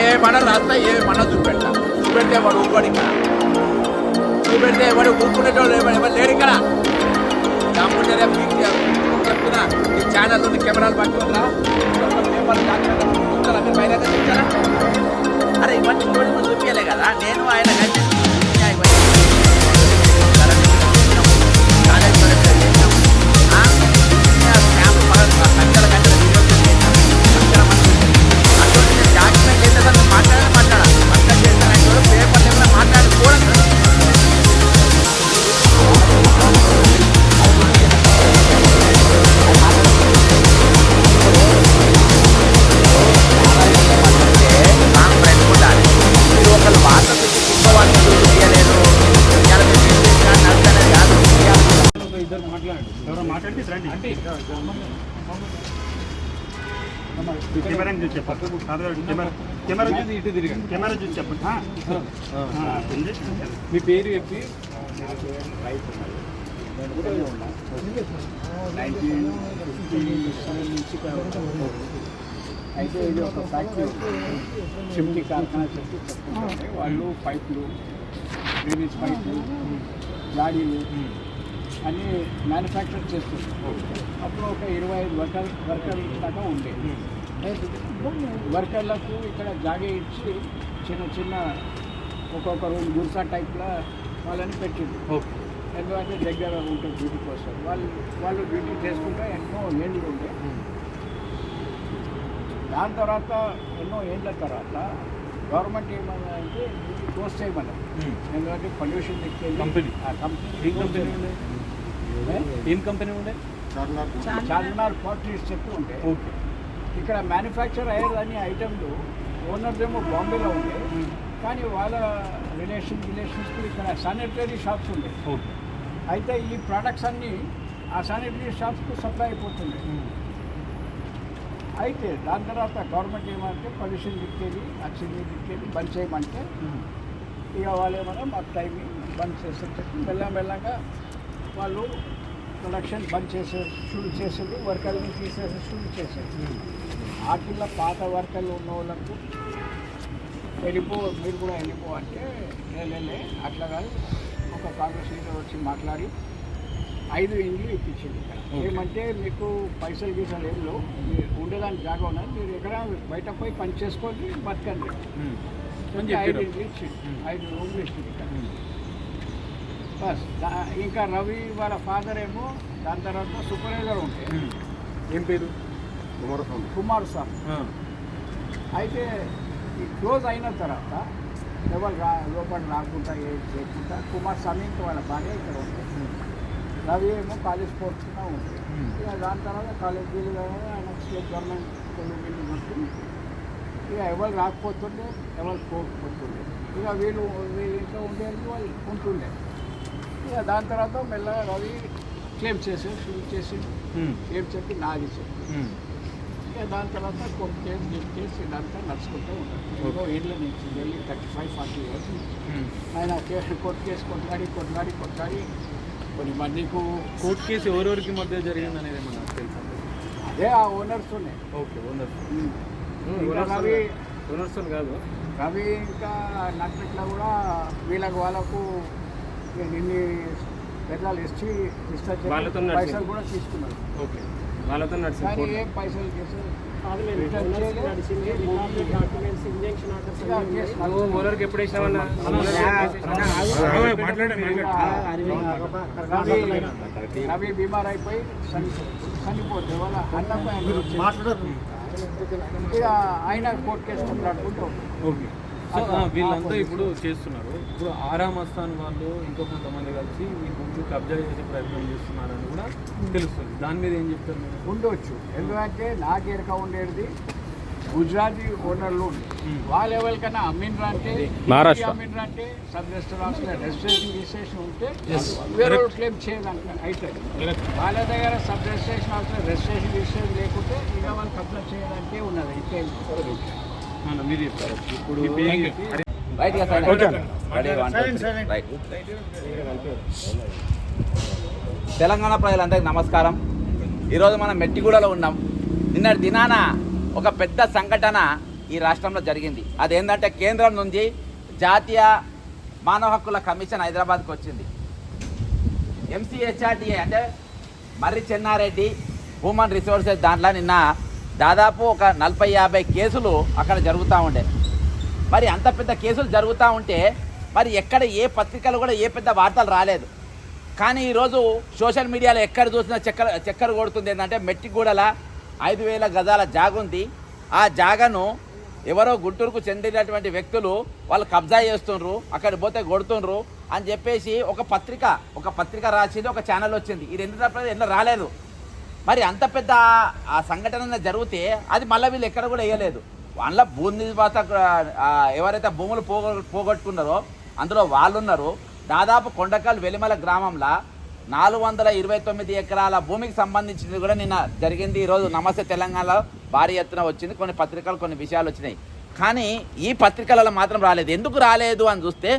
ఏ పడ రాస్తా ఏ పడ చూపెడతా చూపెడితే వాడు ఊరుకోడు ఇక్కడ. చూపెడితే వాడు ఊపుకునేటోళ్ళు ఎవరు లేడు ఇక్కడ. కాకుండా పీక్ చెప్తున్నా ఈ ఛానల్ ఉన్న కెమెరాలు పట్టుకుంటారా పేపర్ అరే ఇవన్నీ చూపించలే కదా. నేను ఆయన కలిసి కెమెరా కెమెరా చూసి ఇటు తిరిగి. కెమెరా చూసి చెప్పండి. మీ పేరు చెప్పి. నైన్టీన్ ఫిఫ్టీ సెవెన్ నుంచి అయితే ఇది ఒక ఫ్యాక్టరీ చిమ్ని కార్ఖానా చెప్పి చెప్తుంటే వాళ్ళు పైపులు డ్రైనేజ్ పైపులు గాడీలు అన్నీ మ్యానుఫ్యాక్చర్ చేస్తున్నారు. అప్పుడు ఒక ఇరవై ఐదు వర్కర్ వర్కర్ దాకా ఉండే. వర్కర్లకు ఇక్కడ జాగే ఇచ్చి చిన్న చిన్న ఒక్కొక్క రూమ్ గుర్సా టైప్లో వాళ్ళని పెట్టింది ఓకే. ఎందుకంటే దగ్గర ఉంటుంది డ్యూటీ కోసం. వాళ్ళు వాళ్ళు డ్యూటీ చేసుకుంటే ఎన్నో ఏళ్ళు ఉండే. దాని తర్వాత ఎన్నో ఏళ్ళ తర్వాత గవర్నమెంట్ ఏమన్నా అంటే డ్యూటీ క్లోజ్ చేయమన్నారు. ఎందుకంటే పొల్యూషన్ Company. ఆ కంపెనీ ఏం కంపెనీ ఉండే? ఏం? కంపెనీ ఉండే? చార్మినార్. పార్టీస్ చెప్పి ఉంటే ఓకే. ఇక్కడ మ్యానుఫ్యాక్చర్ అయ్యేదని ఐటమ్లు ఓనర్స్ ఏమో బాంబేలో ఉండే కానీ వాళ్ళ రిలేషన్ రిలేషన్స్కి ఇక్కడ శానిటరీ షాప్స్ ఉండే. అయితే ఈ ప్రోడక్ట్స్ అన్నీ ఆ శానిటరీ షాప్స్కు సప్లై అయిపోతుండే. అయితే దాని తర్వాత గవర్నమెంట్ ఏమంటే పొల్యూషన్ దిక్కేది అచ్చింది దిక్కేది బంద్ చేయమంటే ఇక వాళ్ళు ఏమన్నా మాకు టైమింగ్ బంద్ చేసే చెప్పి మెల్లమెల్లగా వాళ్ళు ప్రొడక్షన్ బంద్ చేసే షూట్ చేసేది వర్కర్ని తీసేసి షూట్ చేసేది. వాటిల్లో పాత వర్కర్లు ఉన్న వాళ్ళకు వెళ్ళిపో మీరు కూడా వెళ్ళిపో అంటే లేలే అట్లా కాదు. ఒక కాంగ్రెస్ లీడర్ వచ్చి మాట్లాడి ఐదు ఇండ్లు ఇప్పించింది. ఇక్కడ ఏమంటే మీకు పైసలు గీసలు ఏం లేవు. మీరు ఉండేదానికి జాగా ఉన్నది. మీరు ఎక్కడ బయట పోయి పని చేసుకోండి బతకండి. ఐదు ఇండ్లు ఇచ్చింది ఐదు రూమ్లు ఇచ్చింది ఇక్కడ బస్ ఇంకా రవి వాళ్ళ ఫాదర్ ఏమో దాని తర్వాత సూపర్వైజర్ ఉంటే. ఏం పేరు? కుమార్ స్వామి ఆ, అయితే ఈ క్లోజ్ అయిన తర్వాత ఎవరు రా లోపల రాకుండా ఏం చేయకుండా కుమార్ స్వామి ఇంకా వాళ్ళ భార్య ఇక్కడ ఉంది. రవి ఏమో కాలేజ్ స్పోర్ట్స్గా ఉంది. ఇక దాని తర్వాత కాలేజ్ కావాలి ఆయన స్టేట్ గవర్నమెంట్ కొన్ని వీళ్ళు మొత్తం ఇక ఎవరు రాకపోతుండే ఎవరు పోకపోతుండే. ఇక వీళ్ళు వీళ్ళు ఇంట్లో ఉండేది వాళ్ళు ఉంటుండే. ఇక దాని తర్వాత మెల్లగా రవి క్లెయిమ్ చేసి చేసి ఏం చెప్పి నాది చెప్పి. దాని తర్వాత కోర్టు కేసు గిఫ్ట్ కేసు ఇదంతా నడుచుకుంటూ ఉంటారు. ఎన్నో ఏళ్ళ నుంచి వెళ్ళి థర్టీ ఫైవ్ ఫార్టీ ఇయర్స్. ఆయన కోర్టు కేసు కొట్లాడి కొట్లాడి కొట్లాడి కొన్ని మందికు కోర్టు కేసు ఎవరెవరికి మధ్య జరిగింది అనేది మనకు తెలుసా? అదే ఆ ఓనర్స్తోనే ఓకే ఓనర్స్ ఇంకా రవి ఓనర్స్ కాదు. రవి ఇంకా నట్టిట్లా కూడా వీళ్ళకి వాళ్ళకు ఇక నిన్ని పెద్దలు ఇచ్చి. పైసలు కూడా తీసుకున్నారు. ఓకే. వాళ్ళతో ఓనర్కి ఎప్పుడు వేసినావన్నా రవి రవి బీమార్ అయిపోయి చని చనిపోతే వాళ్ళ అన్నకు ఆయన వచ్చింది. ఇక ఆయన కోర్టు కేసు కొట్లాడుకుంటూ ఓకే. వీళ్ళంతా ఇప్పుడు చేస్తున్నారు. ఇప్పుడు ఆరామ్ అస్థాన్ వాళ్ళు ఇంకో కొంతమంది కలిసి ఈ భూమిని కబ్జా చేసే ప్రయత్నం చేస్తున్నారని కూడా తెలుస్తుంది. దాని మీద ఏం చెప్తారు మీరు? ఉండవచ్చు ఎందుకంటే నాకు ఎరక ఉండేది గుజరాతీ ఓనర్లు. వాళ్ళు ఎవరికైనా అమ్మిండ్రా అంటే మహారాష్ట్ర. అమ్మిండ్రా అంటే సబ్ రిజిస్టర్ ఆఫీస్లో రిజిస్ట్రేషన్ రిజిస్ట్రేషన్ ఉంటే వేరే క్లెయిమ్ చేయాలంటే అవుతుంది వాళ్ళ దగ్గర సబ్ రిజిస్ట్రేషన్ ఆఫీస్లో రిజిస్ట్రేషన్ రిజిస్ట్రేషన్ లేకుంటే ఇక వాళ్ళు కబ్జా చేయాలంటే ఉన్నది. చెప్తారు ఇప్పుడు తెలంగాణ ప్రజలందరికీ నమస్కారం. ఈరోజు మనం మెట్టిగూడలో ఉన్నాం. నిన్నటి దినాన ఒక పెద్ద సంఘటన ఈ రాష్ట్రంలో జరిగింది. అదేంటంటే కేంద్రం నుంచి జాతీయ మానవ హక్కుల కమిషన్ హైదరాబాద్కి వచ్చింది. ఎంసీహెచ్ఆర్టీఏ అంటే మర్రి చెన్నారెడ్డి హ్యూమన్ రిసోర్సెస్ దాంట్లో నిన్న దాదాపు ఒక నలభై యాభై కేసులు అక్కడ జరుగుతూ ఉండే. మరి అంత పెద్ద కేసులు జరుగుతూ ఉంటే మరి ఎక్కడ ఏ పత్రికలు కూడా ఏ పెద్ద వార్తలు రాలేదు. కానీ ఈరోజు సోషల్ మీడియాలో ఎక్కడ చూసినా చక్కెర చక్కెర కొడుతుంది ఏంటంటే మెట్టిగూడల ఐదు వేల గజాల జాగ ఉంది ఆ జాగను ఎవరో గుంటూరుకు చెందినటువంటి వ్యక్తులు వాళ్ళు కబ్జా చేస్తుండ్రు అక్కడ పోతే కొడుతుండ్రు అని చెప్పేసి ఒక పత్రిక ఒక పత్రిక రాసింది ఒక ఛానల్ వచ్చింది. ఈ రెండు తప్ప ఎన్నో రాలేదు. మరి అంత పెద్ద ఆ సంఘటన జరిగితే అది మళ్ళీ వీళ్ళు ఎక్కడ కూడా వేయలేదు. వాళ్ళ భూమి నిర్వాత ఎవరైతే భూములు పోగొ పోగొట్టుకున్నారో అందులో వాళ్ళు ఉన్నారు దాదాపు కొండకల్ వెలిమల గ్రామంలో నాలుగు వందల ఇరవై తొమ్మిది ఎకరాల భూమికి సంబంధించినది కూడా నిన్న జరిగింది. ఈరోజు నమస్తే తెలంగాణలో భారీ ఎత్తున వచ్చింది. కొన్ని పత్రికలు కొన్ని విషయాలు వచ్చినాయి. కానీ ఈ పత్రికలలో మాత్రం రాలేదు. ఎందుకు రాలేదు అని చూస్తే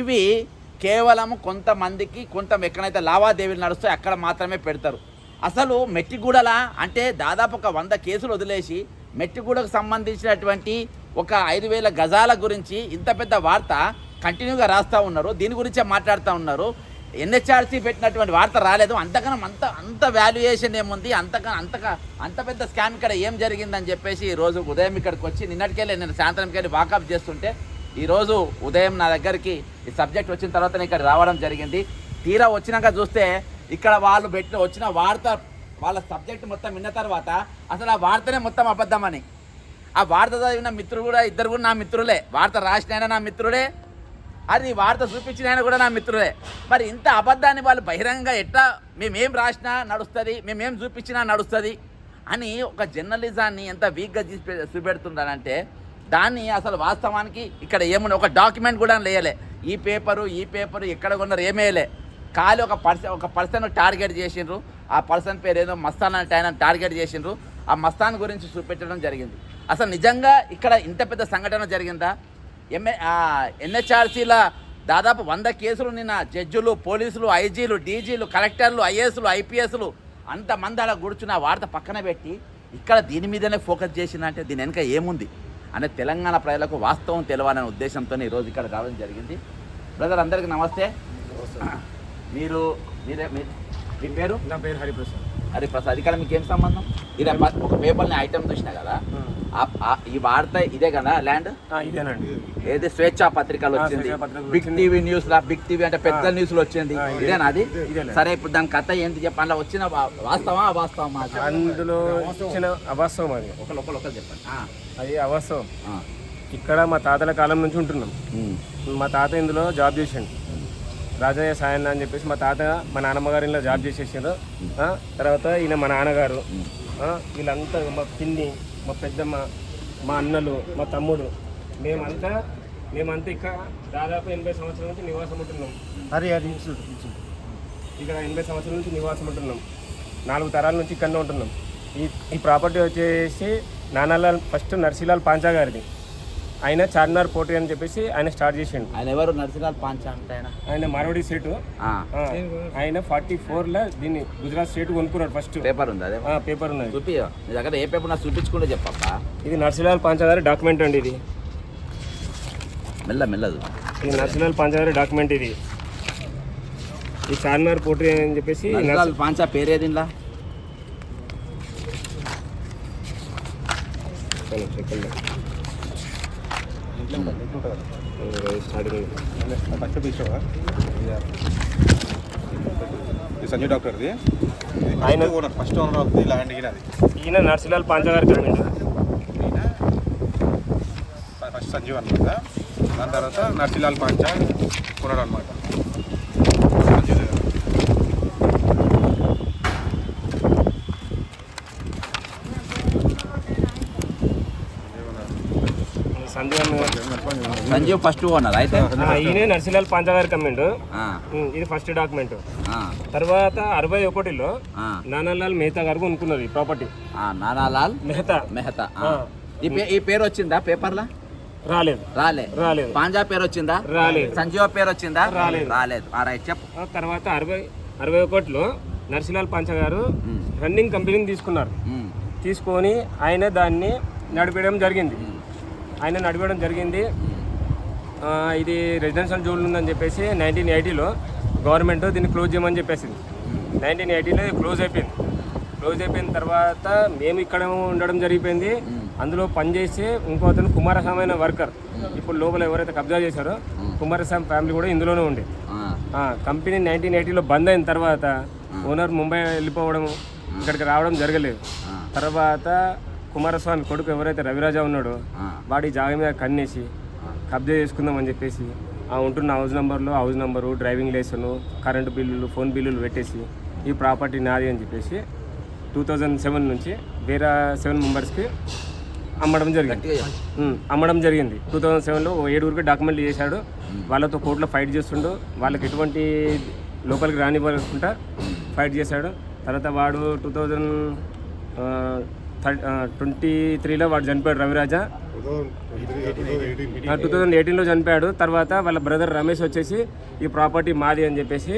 ఇవి కేవలం కొంతమందికి కొంత ఎక్కడైతే లావాదేవీలు నడుస్తాయి అక్కడ మాత్రమే పెడతారు. అసలు మెట్టిగూడల అంటే దాదాపు ఒక వంద కేసులు వదిలేసి మెట్టిగూడకు సంబంధించినటువంటి ఒక ఐదు వేల గజాల గురించి ఇంత పెద్ద వార్త కంటిన్యూగా రాస్తూ ఉన్నారు. దీని గురించే మాట్లాడుతూ ఉన్నారు. ఎన్హెచ్ఆర్సీ పెట్టినటువంటి వార్త రాలేదు. అంతకన్నా అంత అంత వాల్యుయేషన్ ఏముంది? అంతకన్నా అంతగా అంత పెద్ద స్కామ్ ఇక్కడ ఏం జరిగిందని చెప్పేసి ఈరోజు రోజు ఉదయం ఇక్కడికి వచ్చి నిన్నటికెళ్ళి నేను సాయంత్రంకి వెళ్ళి వాకప్ చేస్తుంటే ఈరోజు ఉదయం నా దగ్గరికి ఈ సబ్జెక్ట్ వచ్చిన తర్వాత నేను ఇక్కడ రావడం జరిగింది. తీరా వచ్చినాక చూస్తే ఇక్కడ వాళ్ళు పెట్టిన వచ్చిన వార్త వాళ్ళ సబ్జెక్ట్ మొత్తం విన్న తర్వాత అసలు ఆ వార్తనే మొత్తం అబద్ధమని. ఆ వార్త చదివిన మిత్రుడు కూడా ఇద్దరు కూడా నా మిత్రులే. వార్త రాసిన ఆయన నా మిత్రుడే. అది వార్త చూపించిన ఆయన కూడా నా మిత్రులే మరి ఇంత అబద్ధాన్ని వాళ్ళు బహిరంగంగా ఎట్లా మేమేం రాసినా నడుస్తుంది మేమేం చూపించినా నడుస్తుంది అని ఒక జర్నలిజాన్ని ఎంత వీక్గా చూపి చూపెడుతున్నారంటే దాన్ని అసలు వాస్తవానికి ఇక్కడ ఏమున్నా ఒక డాక్యుమెంట్ కూడా లేయలే. ఈ పేపరు ఈ పేపరు ఎక్కడ కొన్నారు ఏమేయలే ఖాళీ ఒక పర్సన్ ఒక పర్సన్ టార్గెట్ చేసిండ్రు. ఆ పర్సన్ పేరు ఏదో మస్తాన్ అంటే ఆయన టార్గెట్ చేసిండ్రు. ఆ మస్తాన్ గురించి చూపెట్టడం జరిగింది. అసలు నిజంగా ఇక్కడ ఇంత పెద్ద సంఘటన జరిగిందా? ఎంఏ ఎన్హెచ్ఆర్సీల దాదాపు వంద కేసులు నిన్న జడ్జులు పోలీసులు ఐజీలు డీజీలు కలెక్టర్లు ఐఏఎస్లు ఐపీఎస్లు అంతమంది అలా కూర్చున్న వార్త పక్కన పెట్టి ఇక్కడ దీని మీదనే ఫోకస్ చేసిందంటే దీని వెనుక ఏముంది? అనే తెలంగాణ ప్రజలకు వాస్తవం తెలవాలనే ఉద్దేశంతో ఈరోజు ఇక్కడ రావడం జరిగింది. బ్రదర్ అందరికీ నమస్తే. మీరు మీరే మీ పేరు? నా పేరు హరిప్రసాద్. హరిప్రసాద్ ఇక్కడ మీకు ఏం సంబంధం? ఇది ఒక పేపర్ని ఐటమ్ చూసినా కదా? ఈ వార్త ఇదే కదా ల్యాండ్? ఇదేనండి. ఏది? స్వేచ్ఛ పత్రికలు వచ్చింది. బిగ్. టీవీ న్యూస్ లా బిగ్ టీవీ అంటే పెద్ద. న్యూస్లో వచ్చింది. ఇదేనా అది. సరే ఇప్పుడు దాని కథ ఏంటి చెప్పండి వచ్చిన వాస్తవా అవాస్తవమా? అందులో ఇచ్చిన అవాస్తవం అది. ఒకరు ఒకరు చెప్పండి. అది అవాస్తవం. ఇక్కడ మా తాతల కాలం నుంచి ఉంటున్నాం. మా తాత ఇందులో జాబ్ చేసిండు. రాజయ్య సాయన్న అని చెప్పేసి మా తాత మా నాన్నమ్మ గారి ఇంట్లో జాబ్ చేసేసారు తర్వాత ఈయన మా నాన్నగారు. వీళ్ళంతా మా పిన్ని మా పెద్దమ్మ మా అన్నలు మా తమ్ముడు. మేమంతా మేమంతా ఇక్కడ దాదాపు ఎనభై సంవత్సరాల నుంచి నివాసం ఉంటున్నాం. హరి హరి ఇక్కడ ఎనభై సంవత్సరాల నుంచి నివాసం ఉంటున్నాం. నాలుగు తరాల నుంచి ఇక్కడనే ఉంటున్నాం. ఈ ఈ ప్రాపర్టీ వచ్చేసి నానాలాల్ ఫస్ట్ నర్సీలాల్ పాంచా గారిది. ఆయన చార్మినార్ పోటీ అని చెప్పేసి ఆయన స్టార్ట్ చేసిండు. ఆయన ఎవరు? నరసింహాల్ పాంచ అంటే ఆయన. ఆయన మార్వాడి సీటు ఆ, ఆయన ఫార్టీ ఫోర్లో దీన్ని గుజరాత్ స్టేట్ కొనుక్కున్నాడు ఫస్ట్ పేపర్ ఉంది అదే? పేపర్ ఉన్నది. చూపి నీ దగ్గర ఏ పేపర్ నాకు చూపించుకుంటే చెప్పప్పా. ఇది నర్సీలాల్ పాంచా గారి డాక్యుమెంట్ అండి ఇది. మెల్ల మెల్లదు ఇది నర్సీలాల్ పాంచా గారి డాక్యుమెంట్ ఇది. ఈ చార్మినార్ పోటీ అని చెప్పేసి నరసింహాల్ పాంచ పేరేది ఇందులో? స్టార్టింగ్ ఫస్ట్ తీసుకోవా ఇది సంజయ్ డాక్టర్ది ఆయన owner first owner of the land గిన అది ఈయన నర్సీలాల్ పాంచా గారి కమిటీ ఫస్ట్ సంజీవ్ అనమాట దాని తర్వాత నర్సిలాల్ పాంచా కొన్నాడు అనమాట సంజీవ్ దగ్గర సంధ్య సంజీవ్ ఫస్ట్ ఓనర్ అయితే? ఈయనే నర్సిలాల్ పాంచగారి కమ్మిండు. ఇది ఫస్ట్ డాక్యుమెంట్ తర్వాత అరవై ఒకటిలో నానాలాల్ మెహతా గారు కొనుక్కున్నది ప్రాపర్టీ నానాలాల్ మెహతా. మెహతా. ఈ పేరు వచ్చిందా పేపర్లా? రాలేదు. రాలే. రాలేదు. పాంజా పేరు వచ్చిందా? రాలేదు. సంజీవ పేరు వచ్చిందా? రాలేదు. రాలేదు. రైట్ చెప్పు. తర్వాత అరవై అరవై ఒకటిలో నర్సిలాల్ పాంచ గారు రన్నింగ్ కంపెనీని తీసుకున్నారు. తీసుకొని ఆయన దాన్ని నడిపేయడం జరిగింది. ఆయనను అడగడం జరిగింది. ఇది రెసిడెన్షియల్ జోన్ ఉందని చెప్పేసి నైన్టీన్ ఎయిటీలో గవర్నమెంట్ దీన్ని క్లోజ్ చేయమని చెప్పేసింది. నైన్టీన్ ఎయిటీలో క్లోజ్ అయిపోయింది. క్లోజ్ అయిపోయిన తర్వాత మేము ఇక్కడ ఉండడం జరిగిపోయింది. అందులో పనిచేసి ఇంకో అతను కుమారస్వామి అనే వర్కర్. ఇప్పుడు లోపల ఎవరైతే కబ్జా చేశారో కుమారస్వామి ఫ్యామిలీ కూడా ఇందులోనే ఉండే. కంపెనీ నైన్టీన్ ఎయిటీలో బంద్ అయిన తర్వాత ఓనర్ ముంబై వెళ్ళిపోవడం ఇక్కడికి రావడం జరగలేదు. తర్వాత కుమారస్వామి కొడుకు ఎవరైతే రవిరాజా ఉన్నాడో వాడి జాగ మీద కన్నేసి కబ్జా చేసుకుందామని చెప్పేసి ఆ ఉంటున్న హౌస్ నెంబర్లో house number driving licence current బిల్లులు ఫోన్ బిల్లులు పెట్టేసి ఈ ప్రాపర్టీ నాది అని చెప్పేసి టూ థౌజండ్ సెవెన్ నుంచి వేరే సెవెన్ మెంబర్స్కి అమ్మడం జరిగింది. అమ్మడం జరిగింది. టూ థౌజండ్ సెవెన్లో ఏడుగురికి డాక్యుమెంట్లు చేశాడు. వాళ్ళతో కోర్టులో ఫైట్ చేస్తుండు. వాళ్ళకి ఎటువంటి లోపలికి రానివ్వకుండా ఫైట్ చేశాడు. తర్వాత వాడు టూ థౌజండ్ ట్వంటీ త్రీలో వాడు చనిపోయాడు రవిరాజా. టూ థౌజండ్ ఎయిటీన్లో చనిపోయాడు. తర్వాత వాళ్ళ బ్రదర్ రమేష్ వచ్చేసి ఈ ప్రాపర్టీ మాది అని చెప్పేసి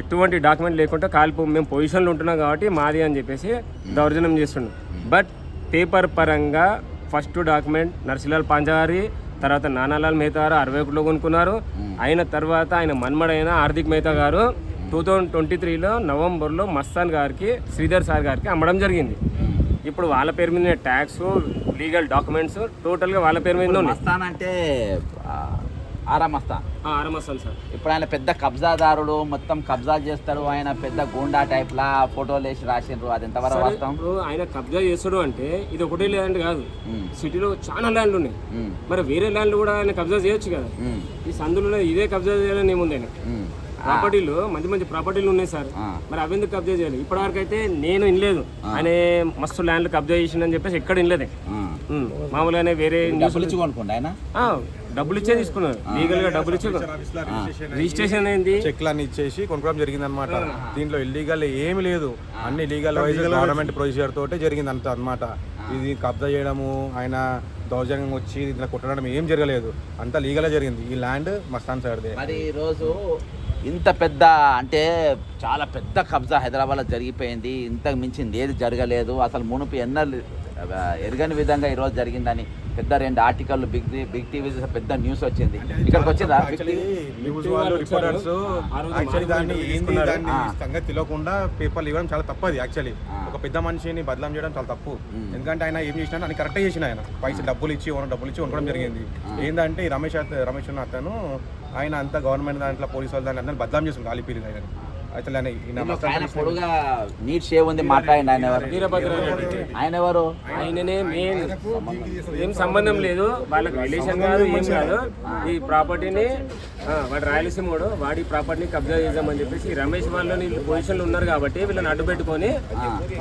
ఎటువంటి డాక్యుమెంట్ లేకుండా కాలిపో మేము పొజిషన్లో ఉంటున్నాం కాబట్టి మాది అని చెప్పేసి దౌర్జన్యం చేస్తుండు. బట్ పేపర్ పరంగా ఫస్ట్ డాక్యుమెంట్ నర్సిలాల్ పాంజారి తర్వాత నానాలాల్ మేతా గారు అరవై ఒకటిలో కొనుక్కున్నారు అయిన తర్వాత ఆయన మన్మడైన హార్దిక్ మేతా గారు టూ థౌజండ్ ట్వంటీ త్రీలో నవంబర్లో మస్తాన్ గారికి శ్రీధర్ సార్ గారికి అమ్మడం జరిగింది. ఇప్పుడు వాళ్ళ పేరు మీద ట్యాక్స్ లీగల్ డాక్యుమెంట్స్ టోటల్గా వాళ్ళ పేరు మీద మస్తాన్ అంటే ఆ, ఆరా మస్తాన్. ఆరమస్తాను సార్. ఇప్పుడు ఆయన పెద్ద కబ్జాదారుడు మొత్తం కబ్జా చేస్తాడు ఆయన పెద్ద గూండా టైప్ లా ఫోటోలు వేసి రాసిండ్రు అది ఎంతవరకు వాస్తవం? ఇప్పుడు ఆయన కబ్జా చేస్తాడు అంటే ఇది ఒకటే ల్యాండ్ కాదు. సిటీలో చాలా ల్యాండ్లు ఉన్నాయి. మరి వేరే ల్యాండ్లు కూడా ఆయన కబ్జా చేయొచ్చు కదా. ఈ సందులో ఇదే కబ్జా చేయాలని ఏముంది ఆయన? ఉమ్. ప్రాపర్టీలు మంచి మంచి ప్రాపర్టీలు ఉన్నాయి సార్. మరి అవెందుకు కబ్జా చేయాలి? ఇప్పటివరకు అయితే నేను ఇనలేదు. ఆయన మస్తు ల్యాండ్లు కబ్జా చేసిండని చెప్పేసి ఎక్కడ ఇనలేదు. మామూలుగానే వేరే న్యూస్ డబ్బులు ఇచ్చి కొనుక్కోండి ఆయన? ఆ, డబ్బులు ఇచ్చే తీసుకున్నారు. లీగల్గా డబ్బులు ఇచ్చే రిజిస్ట్రేషన్ అయింది చెక్లు అన్ని ఇచ్చేసి కొనుక్కోవడం జరిగింది అనమాట దీంట్లో ఇల్లీగల్ ఏమి లేదు. అన్ని లీగల్ వైజ్ గవర్నమెంట్ ప్రొసీజర్ తోటే జరిగింది అంత అనమాట ఇది కబ్జా చేయడము ఆయన దౌర్జన్యం వచ్చి దీంట్లో కొట్టడం ఏం జరగలేదు. అంతా లీగల్ జరిగింది. ఈ ల్యాండ్ మస్తాన్ సార్దే మరి ఈరోజు ఇంత పెద్ద అంటే చాలా పెద్ద కబ్జా హైదరాబాద్లో జరిగిపోయింది. ఇంతకు మించింది ఏది జరగలేదు. అసలు మునుపు ఎన్నో ఎరగని విధంగా ఈరోజు జరిగిందని పెద్ద రెండు ఆర్టికల్ బిగ్ బిగ్ టీవీ పెద్ద న్యూస్ వచ్చింది. ఇక్కడికి వచ్చిందా? బిగ్ యాక్చువల్లీ టీవీ న్యూస్ వాళ్ళు రిపోర్టర్స్ యాక్చువల్లీ దాన్ని ఏంది దాన్ని సంగతి తెలియకుండా పేపర్లు ఇవ్వడం చాలా తప్పది యాక్చువల్లీ ఒక పెద్ద మనిషిని బదలాం చేయడం చాలా తప్పు. ఎందుకంటే ఆయన ఏం చేసినా అని కరెక్ట్ చేసిన ఆయన. పైసలు డబ్బులు ఇచ్చి ఓనర్ డబ్బులు ఇచ్చి ఉండడం జరిగింది. ఏంటంటే ఈ రమేష్ రమేష్ ఉన్న అతను ఆయన అంతా గవర్నమెంట్ దాంట్లో పోలీసు వాళ్ళు దాన్ని అందరిని బదలాం చేస్తుంది గాలిపీరి ఆయన చేసిన- పొడుగా నీట్ షేవ్ ఉంది మాట్లాడండి ఆయన ఎవరు? వీరభద్రారెడ్డి ఆయన ఎవరు? ఆయననే మెయిన్ ఏం సంబంధం లేదు. వాళ్ళకి రిలేషన్ కాదు ఏం కాదు. ఈ ప్రాపర్టీని వాడు రాయలసీమోడు. వాడి ప్రాపర్టీని కబ్జా చేద్దామని చెప్పేసి రమేష్ వాళ్ళు వీళ్ళు పొజిషన్లో ఉన్నారు కాబట్టి వీళ్ళని అడ్డు పెట్టుకొని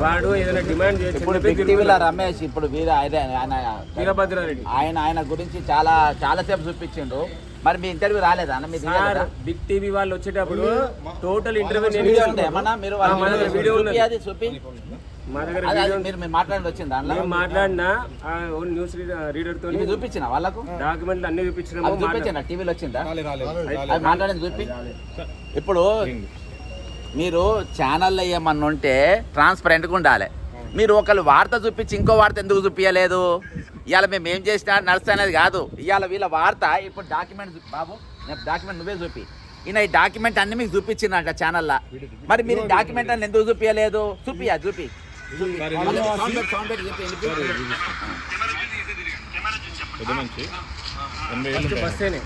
వాడు ఏదైనా డిమాండ్ చేసి ఇప్పుడు బిగ్ టీవీలో రమేష్ ఇప్పుడు వీర ఆయన ఆయన వీరభద్రారెడ్డి ఆయన ఆయన గురించి చాలా చాలా సేపు చూపించిండు మరి మీ ఇంటర్వ్యూ రాలేదా అన్న? మీరు సార్? బిగ్ టీవీ వాళ్ళు వచ్చేటప్పుడు టోటల్ ఇంటర్వ్యూ వీడియో. ఉంటే ఏమన్నా మీరు వీడియో అది చూపి. మా దగ్గర మీరు మీరు మాట్లాడి వచ్చింది దాంట్లో మేము మాట్లాడిన న్యూస్ రీడర్తో చూపించిన వాళ్ళకు? డాక్యుమెంట్లు అన్ని చూపించిన? టీవీలో వచ్చిందా? రాలేదు, రాలేదు. అది మాట్లాడింది చూపి. ఇప్పుడు మీరు ఛానల్లో ఏమన్నా ఉంటే ట్రాన్స్పరెంట్గా ఉండాలి. మీరు ఒకళ్ళు వార్త చూపించి ఇంకో వార్త ఎందుకు చూపించలేదు ఇవాళ మేము ఏం చేసినా నడుస్తా అనేది కాదు. ఇవాళ వీళ్ళ వార్త ఇప్పుడు డాక్యుమెంట్ బాబు డాక్యుమెంట్ నువ్వే చూపి. ఈయన ఈ డాక్యుమెంట్ అన్ని మీకు చూపించిందంట ఛానల్లో. మరి మీరు డాక్యుమెంట్ అని ఎందుకు చూపించలేదు చూపియా చూపి. చూపి. సౌండ్ పెట్టి, సౌండ్ పెట్టి చూపి, వెళ్ళిపో. ఫస్ట్ బస్సేనే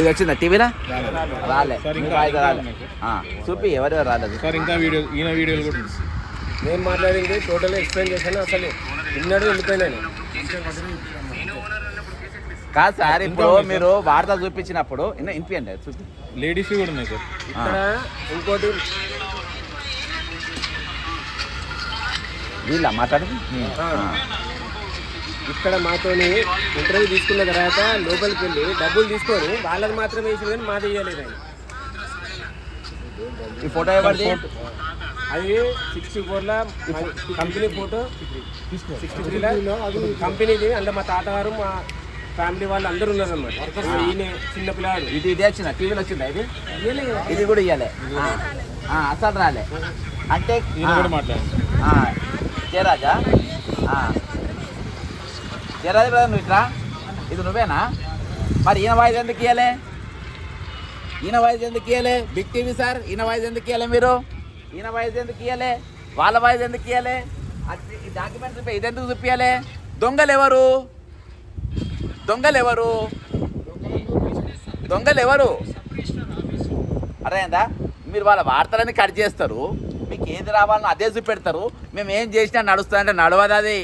ఇది వచ్చిందా? టీవీలో రాలే. చూపి ఎవరెవరు రాలేదు. సార్ ఇంకా వీడియో ఈయన వీడియోలు కూడా. నేను మాట్లాడింది టోటల్ ఎక్స్ప్లెయిన్ చేశాను అసలు విన్నాడు వెళ్ళిపోయినాను కాదు సార్ ఇప్పుడు మీరు వార్త చూపించినప్పుడు ఇన్న- వినిపియండి చూపి. లేడీస్ కూడా ఉన్నాయి సార్. ఇక్కడ ఇంకోటి వీళ్ళ మాట్లాడింది ఆ, ఇక్కడ మాతోని ఇంటర్వ్యూ తీసుకున్న తర్వాత లోపలికి వెళ్ళి డబ్బులు తీసుకొని వాళ్ళది మాత్రమే వేసి కానీ మాది ఇవ్వలేదు ఆయన. ఈ ఫోటో ఎవరిది? అది సిక్స్టీ ఫోర్లో కంపెనీ ఫోటో. సిక్స్టీ త్రీలో కంపెనీది. అంటే మా తాతగారు మా ఫ్యామిలీ వాళ్ళు అందరూ ఉన్నారు అనమాట ఈయన చిన్న పిల్లాడు. ఇది ఇది వచ్చిన టీవీలో వచ్చిందా ఇది? ఇది కూడా ఇవ్వాలి అసలు రాలే. అంటే ఆ, జయరాజా? ఆ. బ్రదర్ నువ్వు ఇట్రా. ఇది నువ్వేనా? మరి ఈయన వాయిస్ ఎందుకు ఇయ్యలే? ఈయన వాయిస్ ఎందుకు ఇవ్వలే బిగ్ టీవీ సార్ ఈయన వాయిస్ ఎందుకు ఇయ్యలే మీరు? ఈయన వాయిస్ ఎందుకు ఇవ్వలే వాళ్ళ వాయిస్ ఎందుకు ఇయ్యలే? అది ఈ డాక్యుమెంట్ చూపి ఇది ఎందుకు చూపించాలి దొంగలు ఎవరు దొంగలు ఎవరు దొంగలు ఎవరు అర్థమైందా మీరు వాళ్ళ వార్తలని కట్ చేస్తారు. మీకు ఏది రావాలని అదే చూపెడతారు. మేము ఏం చేసినా నడుస్తుందంటే నడవదు అది.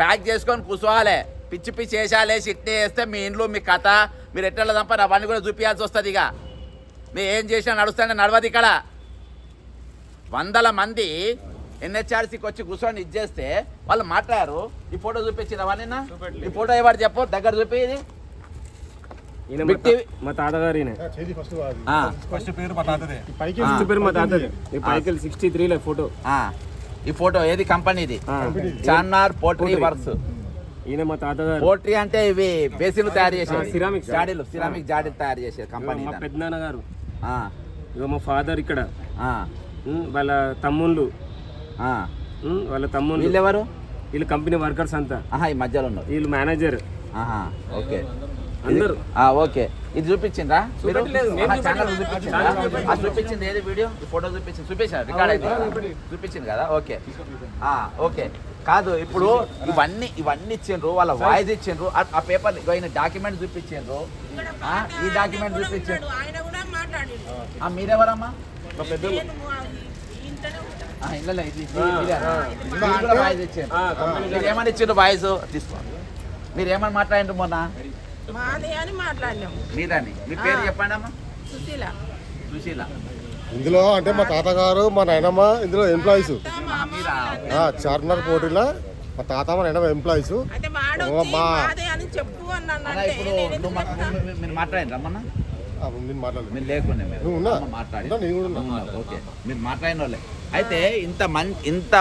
ప్యాక్ చేసుకొని కూర్చోవాలి. పిచ్చి పిచ్చి వేసాలే చిట్నీ వేస్తే మీ ఇంట్లో మీ కథ మీరు ఎట్లా తప్పని అవన్నీ కూడా చూపించాల్సి వస్తుంది ఇక. మీరు ఏం చేసినా నడుస్తుంటే నడవదు ఇక్కడ. వందల మంది ఎన్హెచ్ఆర్సీకి వచ్చి కూర్చొని ఇచ్చేస్తే వాళ్ళు మాట్లాడారు. ఈ ఫోటో చూపించిన వాళ్ళని ఈ ఫోటో ఎవరు చెప్పు? దగ్గర చూపి ఇది. మా తాతగారు ఫస్ట్ పేరు మా తాతదే. పైకి పేరు మా తాతది. ఈ పైకి సిక్స్టీ త్రీలో ఫోటో. ఆ. ఈ ఫోటో ఏది? కంపెనీది. చార్నార్ పోట్రీ వర్క్స్. ఈయన మా తాతగారు పోట్రీ అంటే ఇవి బేసిన్లు తయారు చేసేది ఆ, ceramics. జాడీలు సిరామిక్ జాడీలు తయారు చేసేది కంపెనీ మా పెద్దనాన్న గారు. ఆ, ఇగో మా ఫాదర్ ఇక్కడ. ఆ, ఉమ్, వాళ్ళ తమ్ముళ్ళు. వాళ్ళ తమ్ముళ్ళు. వీళ్ళెవరు? వీళ్ళు కంపెనీ వర్కర్స్ అంతా. ఆహా ఈ మధ్యలో ఉన్నారు. వీళ్ళు మేనేజర్. ఆహా ఓకే. ఓకే. ఇది చూపించిందా మీరు? ఛానల్ చూపించిందా ఆ, చూపించింది ఏది వీడియో? ఈ ఫోటో చూపించింది. చూపించారు రికార్డ్ అయితే చూపించింది కదా? ఓకే. ఓకే. కాదు ఇప్పుడు ఇవన్నీ ఇవన్నీ ఇచ్చిండ్రు వాళ్ళ వాయిస్ ఇచ్చిండ్రు ఆ- పేపర్ ఆయన డాక్యుమెంట్ చూపించిండ్రు. ఆ, ఈ డాక్యుమెంట్ చూపించారు మీరెవరమ్మా? ఏమని ఇచ్చిండ్రు. వాయిస్ తీసుకో. మీరు ఏమని మాట్లాడిండ్రు మొన్న? మాది అని మాట్లాడినాము మీరని మీ పేరు చెప్పండి అమ్మా. సుశీల. సుశీల. ఇందులో అంటే మా తాతగారు మా నాయనమ్మ ఇందులో ఎంప్లాయీస్ చార్మినార్ పోటీలో మా తాత మా నాయనమ్మ ఎంప్లాయీస్ మా- మాదే అని చెప్పు అన్నాను అన్నా, అంటే ఇప్పుడు? మీరు- మాట్లాడండి రమ్మన్నా. నేను మాట్లాడలేదు. మీరు లేకుండా మీరు. ఉన్నా? మాట్లాడి. నేను కూడా ఓకే. మీరు మాట్లాడిన వాళ్ళే అయితే ఇంత మన్ ఇంత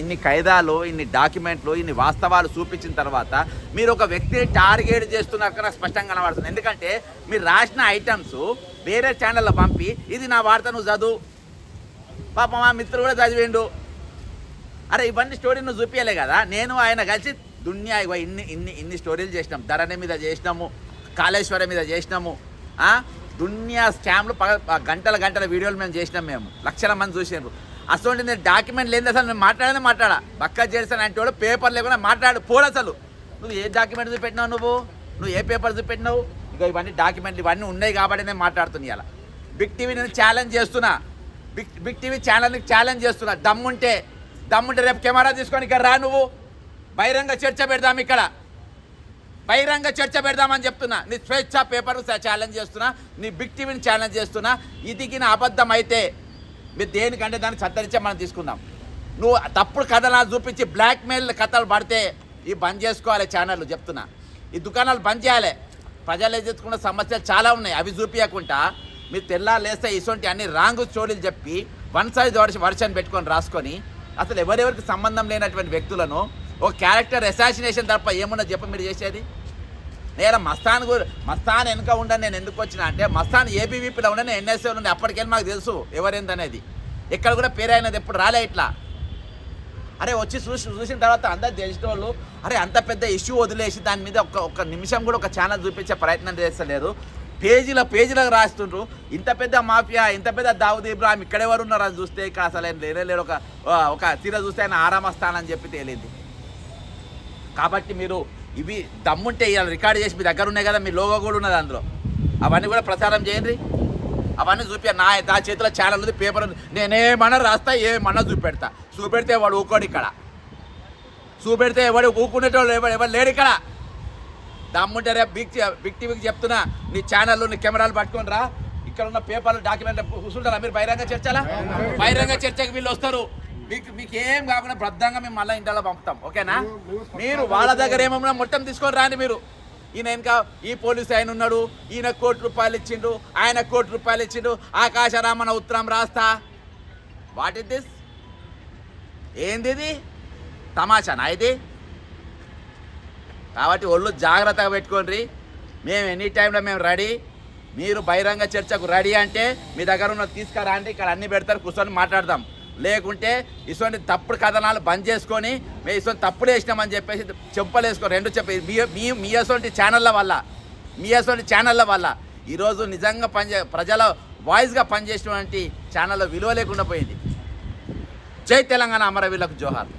ఇన్ని ఖైదాలు ఇన్ని డాక్యుమెంట్లు ఇన్ని వాస్తవాలు చూపించిన తర్వాత మీరు ఒక వ్యక్తిని టార్గెట్ చేస్తున్నారు కదా స్పష్టంగా కనబడుతుంది. ఎందుకంటే మీరు రాసిన ఐటమ్స్ వేరే ఛానల్లో పంపి ఇది నా వార్త నువ్వు చదువు. పాప మా మిత్రుడు కూడా చదివిండు. అరే ఇవన్నీ స్టోరీ నువ్వు చూపించలే కదా. నేను ఆయన కలిసి దున్యా ఇవ్వ ఇన్ని ఇన్ని ఇన్ని స్టోరీలు చేసినాం. ధరణి మీద చేసినాము కాళేశ్వరం మీద చేసినాము దున్యా స్కామ్లు గంటల గంటల వీడియోలు మేము చేసినాం మేము. లక్షల మంది చూసినారు అసలు నేను డాక్యుమెంట్ లేదు అసలు నేను మాట్లాడనే మాట్లాడా. పక్క చేస్తాను అంటే వాడు పేపర్ లేకుండా మాట్లాడు పోడు అసలు. నువ్వు ఏ డాక్యుమెంట్ చూపెట్టినావు నువ్వు? నువ్వు ఏ పేపర్ చూపెట్టినావు? ఇక ఇవన్నీ డాక్యుమెంట్లు ఇవన్నీ ఉన్నాయి కాబట్టి నేను మాట్లాడుతున్నా ఇలా బిగ్ టీవీ నేను ఛాలెంజ్ చేస్తున్నా. బిగ్ బిగ్ టీవీ ఛానల్ని ఛాలెంజ్ చేస్తున్నా. దమ్ముంటే దమ్ముంటే రేపు కెమెరా తీసుకొని ఇక్కడ రా నువ్వు. బహిరంగ చర్చ పెడదాం ఇక్కడ. బహిరంగ చర్చ పెడదామని చెప్తున్నా. నీ స్వేచ్ఛ పేపర్ ఛాలెంజ్ చేస్తున్నా. నీ బిగ్ టీవీని ఛాలెంజ్ చేస్తున్నా. ఇదిగిన అబద్ధం అయితే మీరు దేనికంటే దాన్ని సత్తరిచే మనం తీసుకుందాం. నువ్వు తప్పుడు కథలు చూపించి బ్లాక్మెయిల్ కథలు పడితే ఇవి బంద్ చేసుకోవాలి ఛానళ్ళు చెప్తున్నా. ఈ దుకాణాలు బంద్ చేయాలి. ప్రజలు ఎదుర్కొన్న సమస్యలు చాలా ఉన్నాయి. అవి చూపించకుండా మీరు తెల్లాలేస్తే ఇటువంటి అన్ని రాంగ్ స్టోరీలు చెప్పి వన్ సైజ్ వర్షన్ పెట్టుకొని రాసుకొని అసలు ఎవరెవరికి సంబంధం లేనటువంటి వ్యక్తులను ఒక క్యారెక్టర్ అసాసినేషన్ తప్ప ఏమున్నా చెప్ప మీరు చేసేది? నేను మస్తాన్ గురి మస్తాన్ వెనుక ఉండని నేను ఎందుకు వచ్చిన అంటే మస్తాన్ ఏబీవీపీలో ఉండని ఎన్ఎస్ఏ ఉండే అప్పటికెళ్ళి మాకు తెలుసు ఎవరేందనేది ఎక్కడ కూడా పేరైనది ఎప్పుడు రాలే ఇట్లా. అరే వచ్చి చూసి చూసిన తర్వాత అందరు తెలిసిన వాళ్ళు అరే అంత పెద్ద ఇష్యూ వదిలేసి దాని మీద ఒక ఒక నిమిషం కూడా ఒక ఛానల్ చూపించే ప్రయత్నం చేస్తలేరు పేజీల పేజీలకు రాస్తుండ్రు. ఇంత పెద్ద మాఫియా ఇంత పెద్ద దావుద్ ఇబ్రాహిం ఇక్కడెవరు ఉన్నారు అని చూస్తే ఇక అసలు ఆయన లేనే లేరు. ఒక ఒక తీర చూస్తే ఆయన ఆరామ స్థానం అని చెప్పి తేలింది. కాబట్టి మీరు ఇవి దమ్ముంటే ఇవాళ రికార్డ్ చేసి మీ దగ్గర ఉన్నాయి కదా మీ లోగో కూడా ఉన్నది అందులో. అవన్నీ కూడా ప్రచారం చేయండి. అవన్నీ చూపి నా నా చేతిలో ఛానల్ ఉంది పేపర్ ఉంది. నేనేమన్నా రాస్తా ఏమన్నా చూపెడతా. చూపెడితే వాడు ఊకోడు ఇక్కడ. చూపెడితే ఎవడు ఊకునేటోళ్ళు ఎవడు ఎవరు లేడు ఇక్కడ. దమ్ముంటే రేపు బిగ్ బిగ్ టీవీకి చెప్తున్నా నీ ఛానల్లో నీ కెమెరాలు పట్టుకొని రా. ఇక్కడ ఉన్న పేపర్లు డాక్యుమెంట్ కూర్చుంటారా? మీరు బహిరంగ చర్చలా? బహిరంగ చర్చకి వీళ్ళు వస్తారు. మీకు మీకు ఏం కాకుండా భద్రంగా మేము మళ్ళీ ఇంట్లో పంపుతాం. ఓకేనా? మీరు వాళ్ళ దగ్గర ఏమన్నా మొత్తం తీసుకొని రాండి మీరు. ఈయన ఇంకా ఈ పోలీసు ఆయన ఉన్నాడు. ఈయన కోటి రూపాయలు ఇచ్చిండు. ఆయన కోటి రూపాయలు ఇచ్చిండు. ఆకాశరామన ఉత్తరం రాస్తా. వాట్ ఇస్ దిస్ ఏంది ఇది? తమాషానా ఇది? కాబట్టి ఒళ్ళు జాగ్రత్తగా పెట్టుకోండి. మేము ఎనీ టైంలో మేము రెడీ. మీరు బహిరంగ చర్చకు రెడీ అంటే మీ దగ్గర ఉన్న తీసుకురండి. ఇక్కడ అన్ని పెడతారు కూర్చొని మాట్లాడదాం. లేకుంటే ఇటువంటి తప్పుడు కథనాలు బంద్ చేసుకొని మేము ఇటువంటి తప్పుడు వేసినామని చెప్పేసి చెప్పలేసుకో రెండు చెప్పి మీ మీ మీ అటువంటి ఛానళ్ళ వల్ల. మీ అటువంటి ఛానళ్ళ వల్ల. ఈరోజు నిజంగా పనిచే ప్రజల వాయిస్గా పనిచేసినటువంటి ఛానళ్ళ విలువ లేకుండా పోయింది. జై తెలంగాణ అమరవీళ్ళకు జోహార్.